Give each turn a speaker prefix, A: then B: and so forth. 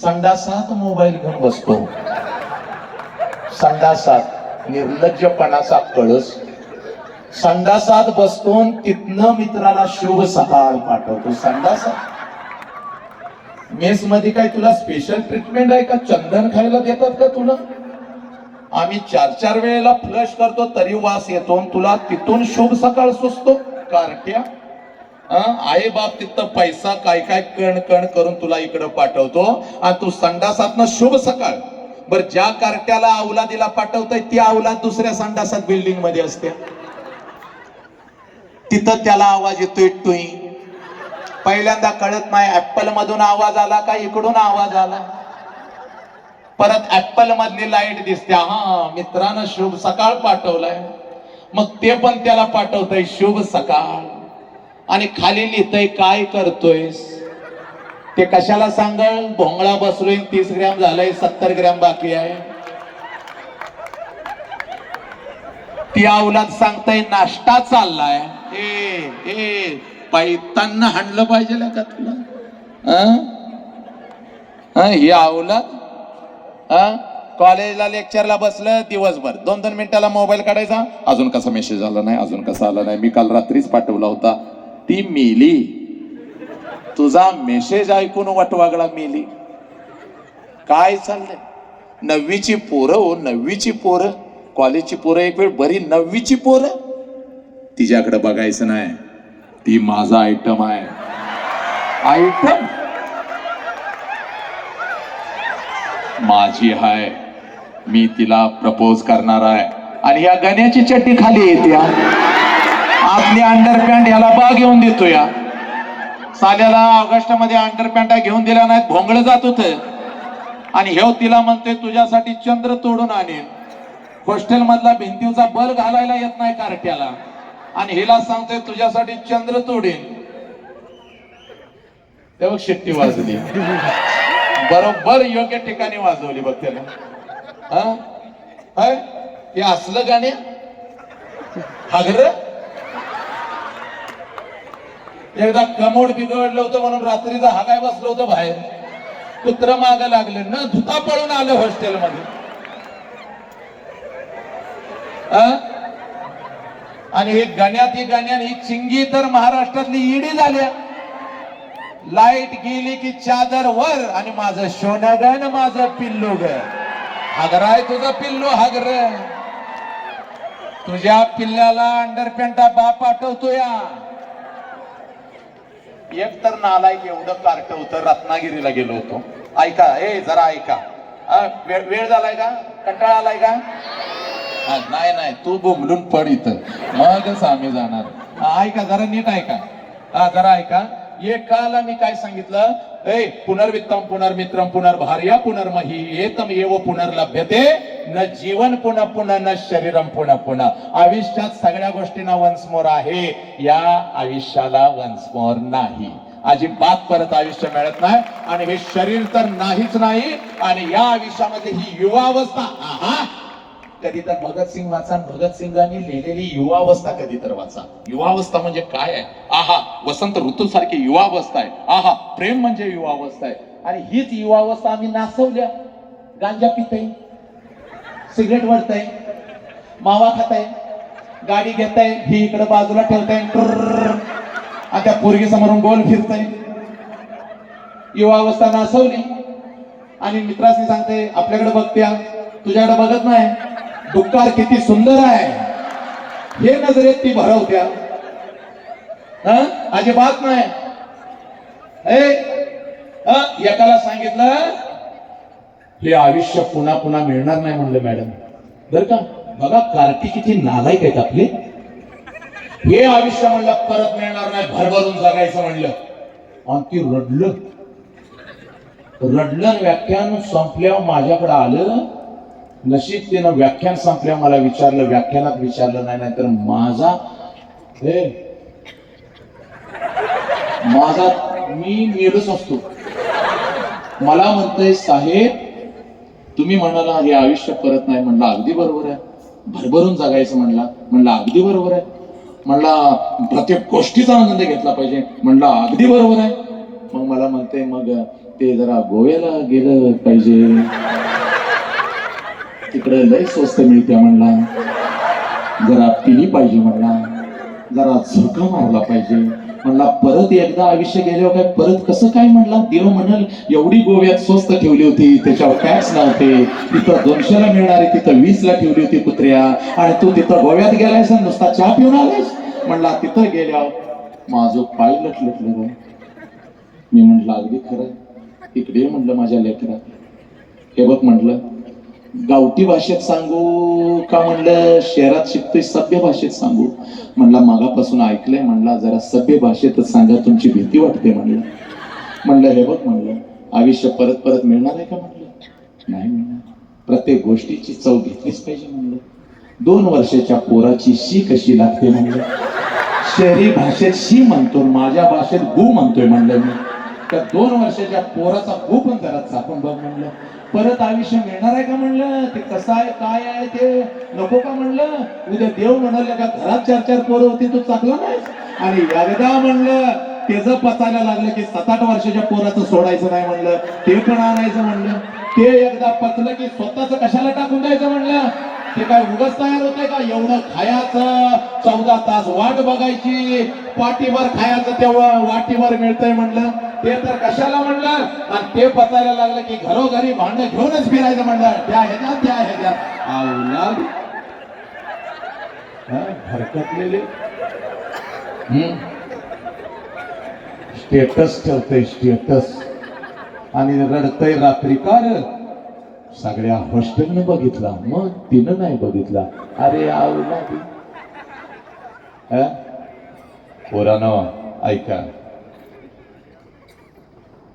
A: संडासात mobile घेऊन बसतो. संडासात निर्लज्जपणाचा कळस संडासात बसतो तिथनं मित्राला शुभ सकाळ पाठवतो. संडासात? मेस मध्ये काय तुला स्पेशल ट्रीटमेंट आहे का? चंदन खायला देतात का तुला? आम्ही चार चार वेळेला फ्लश करतो तरी वास येतो आणि तुला तिथून शुभ सकाळ सुचतो. कारट्या? आई बाप तिथं पैसा काय काय कण कण करून तुला इकडं पाठवतो. आणि तू संडासातनं शुभ सकाळ. बर ज्या कार्ट्याला अवलादीला पाठवतोय ती अवलाद दुसऱ्या संडासात बिल्डिंगमध्ये असते. तिथं त्याला आवाज येतोय टुई. पहिल्यांदा कळत नाही ऍपल मधून आवाज आला का इकडून आवाज आला? परत ऍपल मधली लाइट दिसते हा मित्रानं शुभ सकाळ पाठवलाय. मग ते पण त्याला पाठवतय शुभ सकाळ. आणि खाली लिहितंय काय करतोयस? ते कशाला सांगल? भोंगळा बसलोय तीस ग्रॅम झालंय सत्तर ग्रॅम बाकी आहे. ती अवलाद सांगताय नाश्ता चाललाय. ए ए पैतांना हाणलं पाहिजे का तुला? हं? हं, ही अवलाद हं? कॉलेजला लेक्चरला बसलं दिवसभर. दोन दोन मिनिटाला मोबाईल काढायचा. अजून कसा मेसेज आला नाही अजून कसा आला नाही? मी काल रात्रीच पाठवला होता. ती मेली. तुझा मेसेज ऐकून वटवागळा मेली. काय चाललंय? नववीची पोरं हो नववीची पोरं. कॉलेजची पोरं एक वेळ बरी नववीची पोरं. तिच्याकडे बघायचं नाही. ती माझा आयटम आहे. आयटम माझी हाय मी तिला प्रपोज करणार आहे. आणि या गण्याची चट्टी खाली येते हा. अंडरपॅन्ट याला बा घेऊन देतो या साल्याला ऑगस्टमध्ये अंडरपॅन्टा घेऊन दिल्या नाहीत भोंगळ जात होत. आणि हे तिला म्हणतोय तुझ्यासाठी चंद्र तोडून आणेल हॉस्टेल मधला भिंतीचा बल घालायला येत नाही कार्ट्याला. आणि हिला सांगतोय तुझ्यासाठी चंद्र तोडेन. तेव्हा शेट्टी वाजली. बरोबर योग्य ठिकाणी वाजवली बघ त्याला. हे असलं गाणे? हागर? एकदा कमोड बिघडलं होतं म्हणून रात्रीचा हागाय बसलं होतं बाहेर. कुत्र माग लागले. न धुता पळून आलं हॉस्टेल मध्ये आणि हे गाण्यात ही गाण्यात ही चिंगी तर महाराष्ट्रातली ईडी झाल्या. लाइट गेली की चादर वर आणि माझं सोनगण माझं पिल्लू ग हागराय तुझं पिल्लू हागर. तुझ्या पिल्ल्याला अंडरपॅन्टा बाप आठवतो या एक तर नालायक एवढं कार्ट होतं रत्नागिरीला गेलो होतो. ऐका ए जरा ऐका. अ, वेळ झालाय का? कंटाळा आलाय का? हा, नाही नाही तू बोंबलून पड इथं. मगच आम्ही जाणार. ऐका जरा नीट ऐका. हा जरा ऐका. एकाला मी काय सांगितलं? ऐ पुनर्वित्तम पुनर्मित्रम पुनर्भार्या पुनर्मही एतम एव पुनर्लभ्यते न जीवन पुन्हा पुन्हा न शरीरम पुन्हा पुन्हा आयुष्यात सगळ्या गोष्टींना वन्स मोर आहे. या आयुष्याला वन्स मोर नाही. अजिबात परत आयुष्य मिळत नाही. आणि हे शरीर तर नाहीच नाही. आणि या आयुष्यामध्ये ही युवावस्था आहा कधी तर भगतसिंग वाचा भगतसिंगांनी लिहिलेली युवावस्था कधी तर वाचा. युवावस्था म्हणजे काय आहे? आहा वसंत ऋतू सारखी युवावस्था आहे. आहा प्रेम म्हणजे युवावस्था आहे. आणि हीच युवावस्था आम्ही नाचवल्या गांजा पितय सिगरेट वळताय मावा खाताय गाडी घेताय ही इकडे बाजूला ठेवताय आणि त्या पोरगी समोरून गोल फिरताय. युवावस्था नासवली. आणि मित्रांनी सांगते आपल्याकडे बघत्या तुझ्याकडे बघत नाही. डुक्कर किती सुंदर आहे. हे नजरेत ती भरवत्या अजिबात नाही. एकाला सांगितलं हे आयुष्य पुन्हा पुन्हा मिळणार नाही म्हणलं मॅडम. बर का? बघा कार्तिक किती नालायक आहेत आपले. हे आयुष्य म्हणलं परत मिळणार नाही भरभरून जगायचं म्हणलं. आणि ती रडलं. रडलं व्याख्यान संपल्यावर माझ्याकडे आलं नशीब तिनं व्याख्यान संपल्या मला विचारलं व्याख्यानात विचारलं नाही नाहीतर माझा हे माझा मी मेलच असतो. मला म्हणतय साहेब तुम्ही म्हणाला हे आयुष्य परत नाही. म्हणलं अगदी बरोबर आहे. भरभरून जगायचं म्हणला. म्हणलं अगदी बरोबर आहे. म्हणला प्रत्येक गोष्टीचा आनंद घेतला पाहिजे. म्हणलं अगदी बरोबर आहे. मग मला म्हणते मग ते जरा गोव्याला गेलं पाहिजे. तिकडे लय स्वस्त मिळते म्हणला. जरा पिली पाहिजे म्हणला. जरा झोका मारला पाहिजे. म्हणला परत एकदा आयुष्य गेल्यावर काय परत कसं काय म्हणला? देव म्हणाल एवढी गोव्यात स्वस्त ठेवली होती त्याच्यावर टॅक्स नव्हते. तिथं दोनशेला मिळणारी तिथं वीसला ठेवली होती कुत्र्या. आणि तू तिथं गोव्यात गेलायस नुसता चहा पिऊन आलायस? म्हणला तिथं गेल्यावर माझं पाय लटलटलं मी म्हटलं अगदी खरं. इकडे म्हणलं माझ्या लेकरा हे बघ म्हटलं गावठी भाषेत सांगू का म्हणलं? शहरात शिकतोय सभ्य भाषेत सांगू. म्हणला मागापासून ऐकलंय. म्हणला जरा सभ्य भाषेतच सांगा तुमची भीती वाटते. म्हणलं. म्हणलं हे बघ म्हणलं आयुष्य परत परत मिळणार आहे का? म्हणलं. नाही मिळणार. प्रत्येक गोष्टीची चव घेतलीच पाहिजे म्हणलं. दोन वर्षाच्या पोराची शी कशी लागते? म्हणलं. शहरी भाषेत शी म्हणतो माझ्या भाषेत गु म्हणतोय म्हणलं मी. तर दोन वर्षाच्या पोराचा गु पण जरा चापून बघ म्हणलं. परत आयुष्य मिळणार आहे का म्हणलं? ते कसं आहे काय आहे ते नको का म्हणलं? उद्या देव म्हणाले का घरात चार चार पोरं होती तू चाकला नाही? आणि एकदा म्हणलं त्याचं पचायला लागलं की सात आठ वर्षाच्या पोराचं सोडायचं नाही म्हणलं ते पण आणायचं म्हणलं. ते एकदा पचलं की स्वतःच कशाला टाकून द्यायचं म्हणलं? ते काय उगाच तयार होते का? एवढं खायचं चौदा तास वाट बघायची पाठीवर खायचं तेव्हा वाटीवर मिळतंय म्हणलं. ते तर कशाला म्हणलं आणि ते पचायला लागलं की घरोघरी भांड घेऊनच फिरायचं म्हणलं त्या ह्याच्यात त्या ह्याच्यात. अवलाद भरकटलेले स्टेटस ठेवतय स्टेटस. आणि रडतय रात्री काय सगळ्या हॉस्टेलने बघितला. मग तिनं नाही बघितला. अरे आवला पोरानो ऐका.